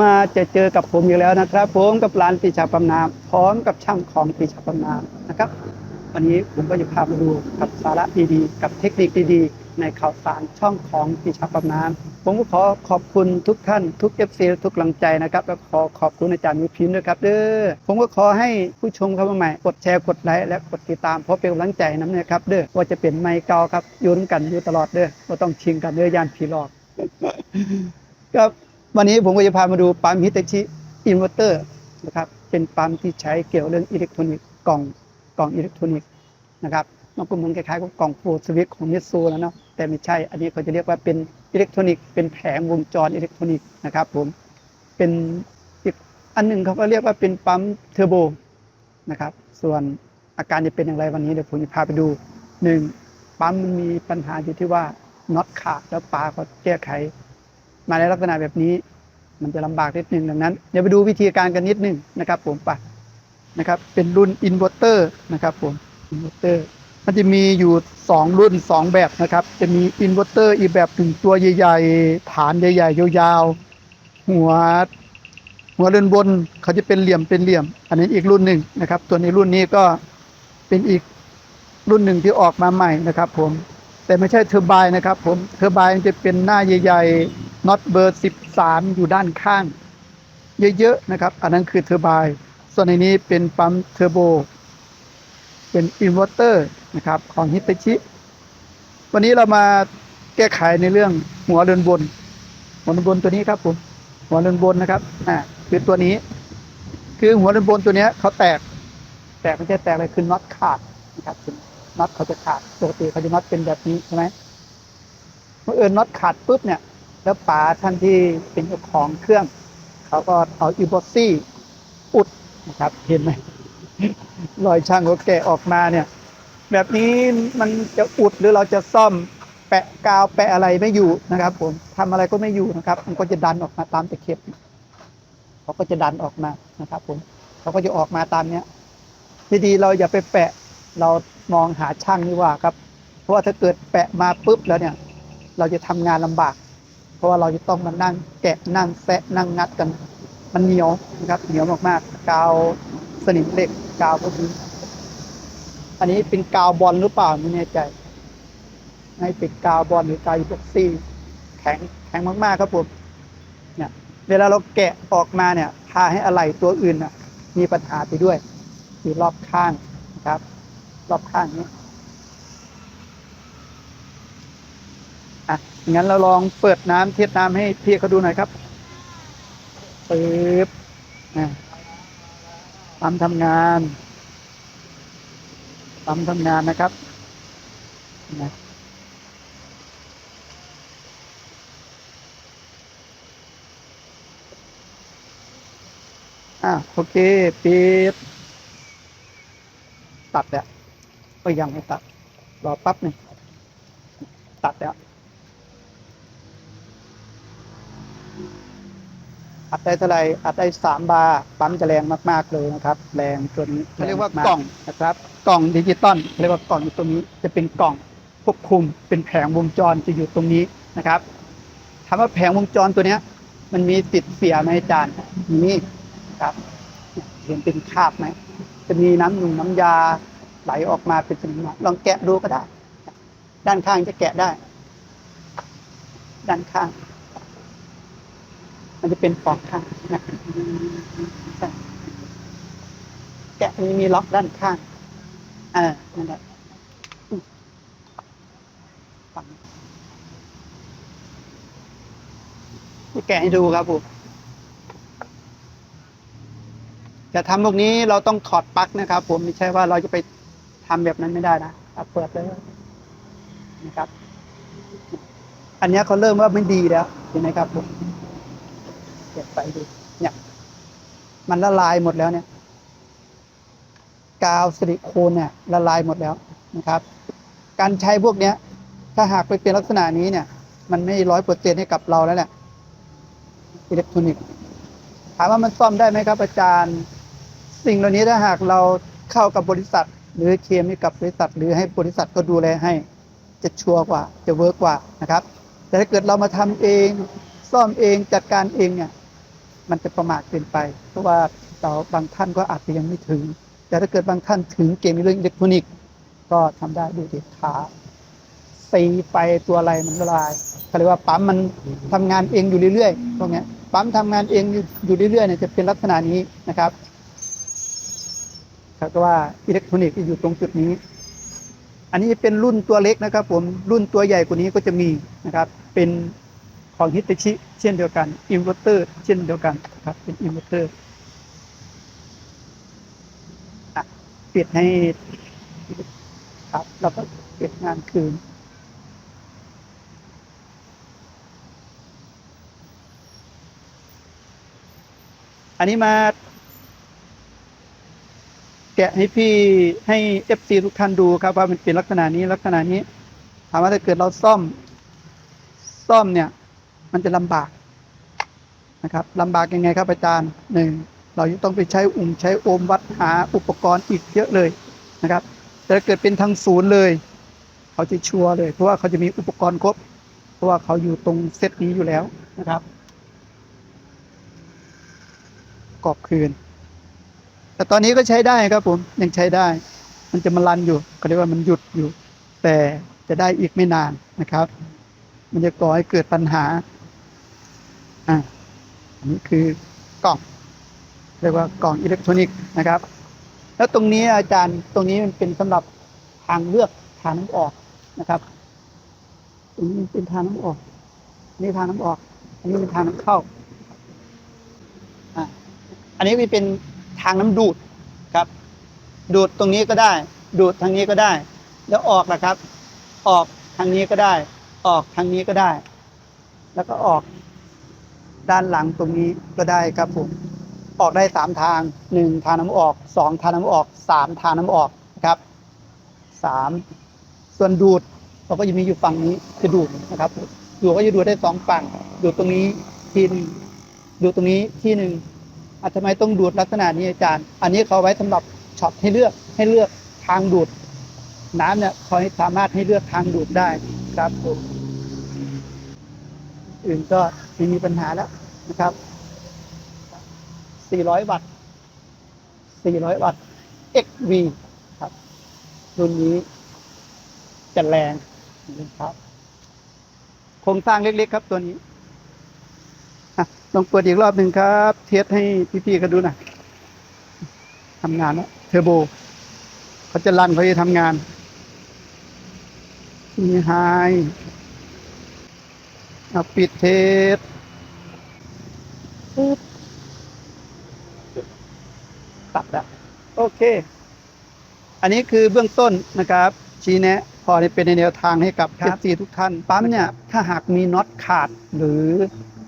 มาจะเจอกับผมอีกแล้วนะครับ ผมกับร้านปีชาปำนามพร้อมกับช่างของปีชาปำนามนะครับ วันนี้ผมก็จะพามาดูกับสาระดีๆกับเทคนิคดีๆ ในข่าวสารช่องของปีชาปำนามผมก็ขอขอบคุณทุกท่านทุกเอฟซีทุกกำลังใจนะครับและขอขอบคุณอาจารย์วิพิมด้วยครับเด้อผมก็ขอให้ผู้ชมเข้ามาใหม่กดแชร์กดไลค์และกดติดตามเพราะเป็นกำลังใจน้ำนะครับเด้อว่าจะเป็นไมค์เก่าครับอยุ่นกันอยู่ตลอดเด้อว่าต้องชิงกันเด้อยานผีหลอกครับ วันนี้ผมก็จะพามาดูปั๊มฮิตาชิอินเวอร์เตอร์นะครับเป็นปั๊มที่ใช้เกี่ยวเรื่องอิเล็กทรอนิกส์กล่องกล่องอิเล็กทรอนิกส์นะครับมันก็เหมือนคล้ายๆกับกล่องโฟลสวิตของมิตซูแล้วเนาะแต่ไม่ใช่อันนี้เขาจะเรียกว่าเป็นอิเล็กทรอนิกส์เป็นแผงวงจรอิเล็กทรอนิกส์นะครับผมเป็นอีกอันหนึ่งเขาก็เรียกว่าเป็นปั๊มเทอร์โบนะครับส่วนอาการจะเป็นอย่างไรวันนี้เดี๋ยวผมจะพาไปดูหนึ่งปั๊มมันมีปัญหาอยู่ที่ว่าน็อตขาดแล้วปลาก็แก้ไข มาในลักษณะแบบนี้ มันจะลำบากนิดนึงดังนั้น เดี๋ยวไปดูวิธีการกันนิดนึงนะครับ ผมไปนะครับ เป็นรุ่นอินเวอร์เตอร์นะครับผมอินเวอร์เตอร์มันจะมีอยู่ 2 รุ่น 2 แบบนะครับ จะมีอินเวอร์เตอร์อีกแบบหนึ่งตัวใหญ่ๆ ฐานใหญ่ๆ ยาวๆ หัว หัวเรือนบนเขาจะเป็นเหลี่ยมเป็นเหลี่ยม อันนี้อีกรุ่นหนึ่งนะครับ ตัวนี้รุ่นนี้ก็เป็นอีกรุ่นหนึ่งที่ออกมาใหม่นะครับ ผม แต่ไม่ใช่เทอร์ไบน์นะครับ ผม เทอร์ไบน์มันจะเป็นหน้าใหญ่ๆ น็อตเบอร์ 13 อยู่ด้านข้าง เยอะๆนะครับ อันนั้นคือเทอร์ไบน์ส่วนในนี้เป็นปั๊มเทอร์โบ เป็นอินเวอร์เตอร์นะครับของฮิตาชิวันนี้เรามาแก้ไขในเรื่องหัวเรือนบน หัวเรือนบนตัวนี้ครับผมหัวเรือนบนนะครับอ่าคือตัวนี้ คือหัวเรือนบนตัวนี้เขาแตก แตกไม่ใช่แตกเลยคือน็อตขาดนะครับคือน็อตเขาจะขาดปกติเขาจะน็อตเป็นแบบนี้ใช่ไหมเมื่อเอิญน็อตขาดปุ๊บเนี่ย แล้วป๋าท่านที่เป็นเจ้าของเครื่อง เขาก็เอาอีโบซี่อุดนะครับเห็นไหมรอยช่างเขาแกะออกมาเนี่ย แบบนี้มันจะอุดหรือเราจะซ่อมแปะกาวแปะอะไรไม่อยู่นะครับ ผมทำอะไรก็ไม่อยู่นะครับ มันก็จะดันออกมาตามตะเข็บเขาก็จะดันออกมานะครับ ผมเขาก็จะออกมาตามเนี้ยที่ดีเราอย่าไปแปะเรามองหาช่างนี่ว่าครับ เพราะว่าถ้าเกิดแปะมาปุ๊บแล้วเนี่ย เราจะทำงานลำบาก ราะว่าเราจะต้องมานั่งแกะนั่งแซะนั่งงัดกัน มันเหนียวนะครับ เหนียวมากๆ กาวสนิมเหล็กกาวพวกนี้อันนี้เป็นกาวบอลหรือเปล่าไม่แน่ใจให้เป็นกาวบอลหรือกาวอีพ็อกซี่แข็งแข็งมากๆครับผมเนี่ยเวลาเราแกะออกมาเนี่ยพาให้อะไหล่ตัวอื่นน่ะ มีปัญหาไปด้วยอยู่รอบข้างนะครับ รอบข้างนี้ อะงั้นเราลองเปิดน้ำเทสน้ำให้พี่เขาดูหน่อยครับปึ๊บนะปั๊มทำงานปั๊มทำงานนะครับนะอะโอเคปิดตัดแล้วก็ยังไม่ตัด รอแปั๊บหนึ่งตัดแล้ว อัดได้เท่าไหร่อัดได้สามบาร์ปั๊มจะแรงมากๆเลยนะครับ แรงจนเขาเรียกว่ากล่องนะครับกล่องดิจิตอลเรียกว่ากล่องอยู่ตรงนี้จะเป็นกล่องควบคุมเป็นแผงวงจรจะอยู่ตรงนี้นะครับถามว่าแผงวงจรตัวเนี้ย มันมีติดเสียไหมอาจารย์มีครับเห็นเป็นคราบไหมจะมีน้ำหนุ่มน้ำยาไหลออกมาเป็นสนิมลองแกะดูก็ได้ ด้านข้างจะแกะได้ ด้านข้าง มันจะเป็นปอกข้างนะใช่แกะมันมีล็อกด้านข้าง เออนั่นแหละฝั่งแกะให้ดูครับผมจะทำพวกนี้เราต้องถอดปลั๊กนะครับ ผมไม่ใช่ว่าเราจะไปทำแบบนั้นไม่ได้นะครับเปิดเลยนะครับ อันนี้เขาเริ่มว่าไม่ดีแล้วเห็นไหมครับผม เก็บไปดูเนี่ยมันละลายหมดแล้วเนี่ย กาวซิลิโคนเนี่ยละลายหมดแล้วนะครับ การใช้พวกเนี้ย ถ้าหากไปเป็นลักษณะนี้เนี่ย มันไม่ร้อยเปอร์เซ็นต์ให้กับเราแล้วแหละอิเล็กทรอนิกส์ถามว่ามันซ่อมได้ไหมครับอาจารย์ สิ่งเหล่านี้ถ้าหากเราเข้ากับบริษัท หรือเคมให้กับบริษัท หรือให้บริษัทก็ดูแลให้จะชัวร์กว่า จะเวิร์กกว่านะครับ แต่ถ้าเกิดเรามาทำเอง ซ่อมเองจัดการเองเนี่ย มันจะประมาทเกินไป เพราะว่าเราบางท่านก็อาจจะยังไม่ถึง แต่ถ้าเกิดบางท่านถึงเกมเรื่องอิเล็กทรอนิกส์ก็ทำได้ดูเด็ดขาตีไปตัวอะไรมันละลายเขาเรียกว่าปั๊มมันทำงานเองอยู่เรื่อยๆพวกนี้ปั๊มทำงานเองอยู่อยู่เรื่อยๆเนี่ยจะเป็นลักษณะนี้นะครับเขาก็ว่าอิเล็กทรอนิกส์อยู่ตรงจุดนี้ อันนี้เป็นรุ่นตัวเล็กนะครับ ผมรุ่นตัวใหญ่กว่านี้ก็จะมีนะครับ เป็น ของฮิตชิเช่นเดียวกันอินเวอร์เตอร์เช่นเดียวกันครับเป็นอินเวอร์เตอร์ปิดให้ครับแล้วก็ปิดงานคืนอันนี้มาแกะให้พี่ให้เอฟซีทุกท่านดูครับว่ามันเป็นลักษณะนี้ลักษณะนี้ ถามว่าถ้าเกิดเราซ่อม ซ่อมเนี่ย มันจะลำบากนะครับลำบากยังไงครับอาจารย์หนึ่งเราจะต้องไปใช้อุ่มใช้โอมวัดหาอุปกรณ์อีกเยอะเลยนะครับ แต่เกิดเป็นทางศูนย์เลย เขาจะชัวร์เลย เพราะว่าเขาจะมีอุปกรณ์ครบ เพราะว่าเขาอยู่ตรงเซตนี้อยู่แล้วนะครับกรอบคืน แต่ตอนนี้ก็ใช้ได้ครับผมยังใช้ได้ มันจะมารันอยู่ก็เรียกว่ามันหยุดอยู่ แต่จะได้อีกไม่นานนะครับ มันจะก่อให้เกิดปัญหา อ่าอันนี้คือกล่อง เรียกว่ากล่องอิเล็กทรอนิกส์นะครับ แล้วตรงนี้อาจารย์ตรงนี้มันเป็นสำหรับทางเลือกทางน้ำออกนะครับ ตรงนี้เป็นทางน้ำออกอนนี้ทางน้ำออก อันนี้เป็นทางน้ำเข้าอ่าอันนี้เป็นทางน้ำดูดครับ ดูดตรงนี้ก็ได้ ดูดทางนี้ก็ได้ แล้วออกนะครับ ออกทางนี้ก็ได้ ออกทางนี้ก็ได้ แล้วก็ออก ด้านหลังตรงนี้ก็ได้ครับผมออกได้สามทางหนึ่งทางน้ำออกสองทางน้ำออกสามทางน้ำออกนะครับสามส่วนดูดเราก็จะมีอยู่ฝั่งนี้คือดูดนะครับดูดก็จะดูดได้สองฝั่ง ดูดตรงนี้ทีหนึงดูดตรงนี้ที่หนึ่งอาทำไมต้องดูดลักษณะนี้อาจารย์ อันนี้เขาไว้สำหรับช็อตให้เลือกให้เลือกทางดูด น้ำเนี่ยเขาให้สามารถให้เลือกทางดูดได้ครับผมอื่นก็ ไม่มีปัญหาแล้วนะครับ 400 วัตต์ 400 วัตต์ XV ครับ รุ่นนี้จะแรงนะครับ โครงสร้างเล็กๆครับตัวนี้ลองเปิดอีกรอบหนึ่งครับ เทสให้พี่ๆเขาดูหน่อยทำงานแล้วเทอร์โบ เขาจะรันเขาจะทำงานมีไฮ เอาปิดเทสปึ๊บตัดแล้วโอเค อันนี้คือเบื้องต้นนะครับ ชี้แนะ พอได้เป็นในแนวทางให้กับเอฟซีทุกท่าน ปั๊มเนี่ย ถ้าหากมีน็อตขาดหรือ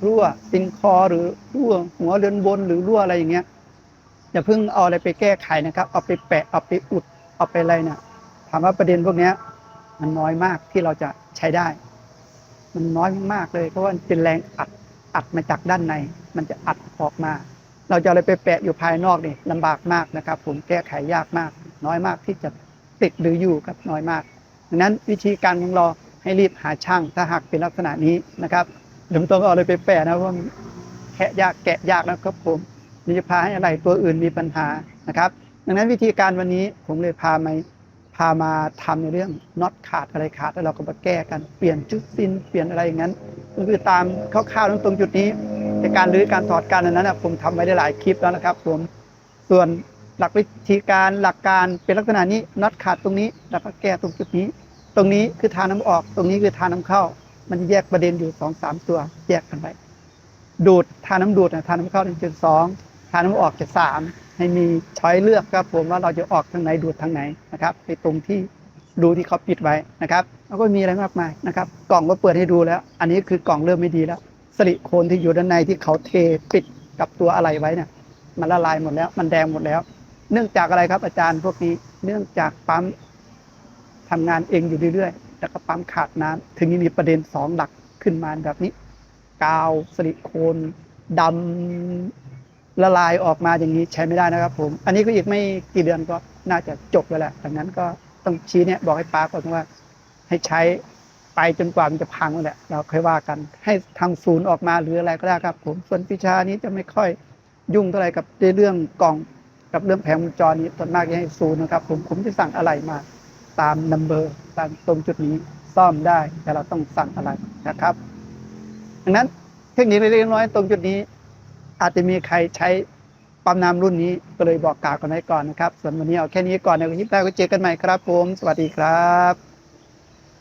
รั่วซิงคอหรือรั่วหัวเรือนบนหรือรั่วอะไรอย่างเงี้ยอย่าเพิ่งเอาอะไรไปแก้ไขนะครับ เอาไปแปะเอาไปอุดเอาไปอะไรเนี่ยถามว่าประเด็นพวกเนี้ยมันน้อยมากที่เราจะใช้ได้ มันน้อยมากๆเลย เพราะว่าเป็นแรงอัดอัดมาจากด้านใน มันจะอัดออกมา เราจะเอะไรไปแปะอยู่ภายนอกนี่ลำบากมากนะครับ ผมแก้ไขยากมาก น้อยมากที่จะติดหรืออยู่กับน้อยมากดังนั้นวิธีการของเราให้รีบหาช่างถ้าหากเป็นลักษณะนี้นะครับเดี๋ยวต้องเอาอะไรไปแปะนะเพราะมันแคะยากแกะยากนะครับผมนี่จะพาให้อะไรตัวอื่นมีปัญหานะครับ ดังนั้นวิธีการวันนี้ผมเลยพามา พามาทำในเรื่องน็อตขาดอะไรขาดแล้วเราก็มาแก้กันเปลี่ยนจุดซินเปลี่ยนอะไรอย่างนั้นก็คือตามคร่าวๆตรงจุดนี้ในการรื้อการถอดการอันนั้นนะผมทำไว้ได้หลายคลิปแล้วนะครับผมส่วนหลักวิธีการหลักการเป็นลักษณะนี้น็อตขาดตรงนี้ แล้วก็แก้ตรงจุดนี้ ตรงนี้คือทางน้ำออก ตรงนี้คือทางน้ำเข้า มันแยกประเด็นอยู่สองสามตัวแยกกันไปดูดทางน้ำดูดนะทางน้ำเข้าเป็นจุดสองทางน้ำออกจะสาม ให้มีช้อยเลือกครับผมว่าเราจะออกทางไหนดูดทางไหนนะครับไปตรงที่ดูที่เขาปิดไว้นะครับแล้วก็มีอะไรมากมายนะครับ กล่องก็เปิดให้ดูแล้ว อันนี้คือกล่องเริ่มไม่ดีแล้วสลิโคนที่อยู่ด้านในที่เขาเทปิดกับตัวอะไรไว้เนี่ยมันละลายหมดแล้ว มันแดงหมดแล้ว เนื่องจากอะไรครับอาจารย์พวกนี้เนื่องจากปั๊มทำงานเองอยู่เรื่อยๆแล้วก็ปั๊มขาดน้ำถึงมีประเด็นสองหลักขึ้นมาแบบนี้ กาวสลิโคนดำ ละลายออกมาอย่างนี้ใช้ไม่ได้นะครับ ผม อันนี้ก็อีกไม่กี่เดือนก็น่าจะจบแล้วแหละดังนั้นก็ต้องชี้เนี่ยบอกให้ป้าก่อนว่า ให้ใช้ไปจนกว่ามันจะพังนั่นแหละ เราค่อยว่ากัน ให้ทางศูนย์ออกมาหรืออะไรก็ได้ครับ ผม ส่วนวิชานี้จะไม่ค่อยยุ่งเท่าไหร่กับเรื่องกล่องกับเรื่องแผงวงจรนี้ส่วนมากจะให้ศูนย์นะครับ ผม ผมจะสั่งอะไรมาตามนัมเบอร์ตามตรงจุดนี้ซ่อมได้ แต่เราต้องสั่งอะไรนะครับ ดังนั้นเทคนิคเล็กๆน้อยๆตรงจุดนี้ อาจจะมีใครใช้ปั๊มน้ำรุ่นนี้ก็เลยบอกกล่าวกันไว้ก่อนนะครับ ส่วนวันนี้เอาแค่นี้ก่อนในคลิปหน้าก็เจอกันใหม่ครับผม สวัสดีครับ